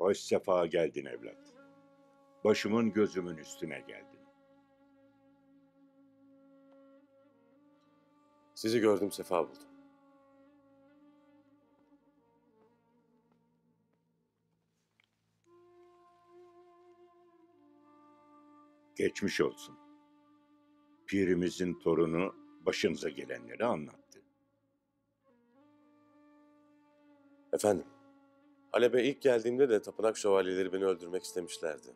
Hoş sefa geldin evlat. Başımın gözümün üstüne geldin. Sizi gördüm sefa buldum. Geçmiş olsun. Pirimizin torunu başınıza gelenleri anlattı. Efendim, Halep'e ilk geldiğimde de tapınak şövalyeleri beni öldürmek istemişlerdi.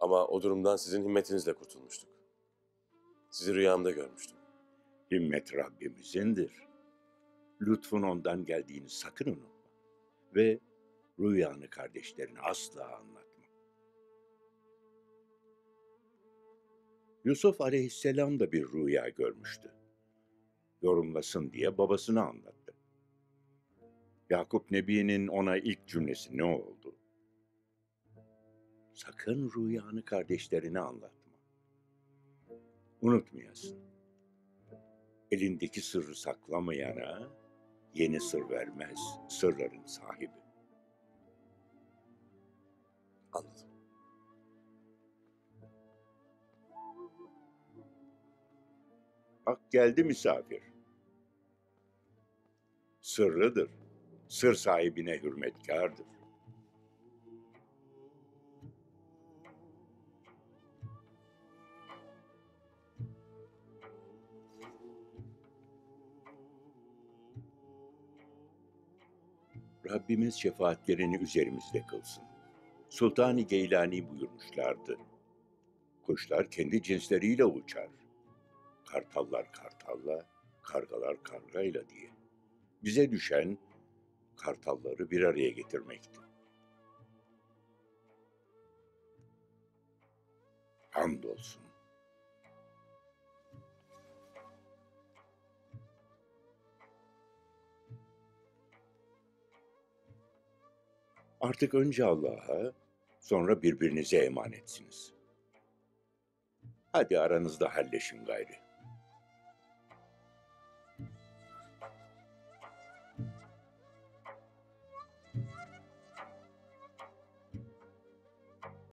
Ama o durumdan sizin himmetinizle kurtulmuştuk. Sizi rüyamda görmüştüm. Himmet Rabbimizindir. Lütfun ondan geldiğini sakın unutma. Ve rüyanı kardeşlerine asla anlatma. Yusuf aleyhisselam da bir rüya görmüştü. Yorumlasın diye babasına anlattı. Yakup Nebi'nin ona ilk cümlesi ne oldu? Sakın rüyanı kardeşlerine anlatma. Unutmayasın. Elindeki sırrı saklamayana yeni sır vermez sırların sahibi. Anladım. Bak geldi misafir. Sırrıdır. Sır sahibine hürmetkardır. Rabbimiz şefaatlerini üzerimizde kılsın. Sultan-ı Geylani buyurmuşlardı. Kuşlar kendi cinsleriyle uçar. Kartallar kartalla, kargalar kargayla diye. Bize düşen kartalları bir araya getirmekti. Hamdolsun. Artık önce Allah'a, sonra birbirinize emanetsiniz. Hadi aranızda halleşin gayri.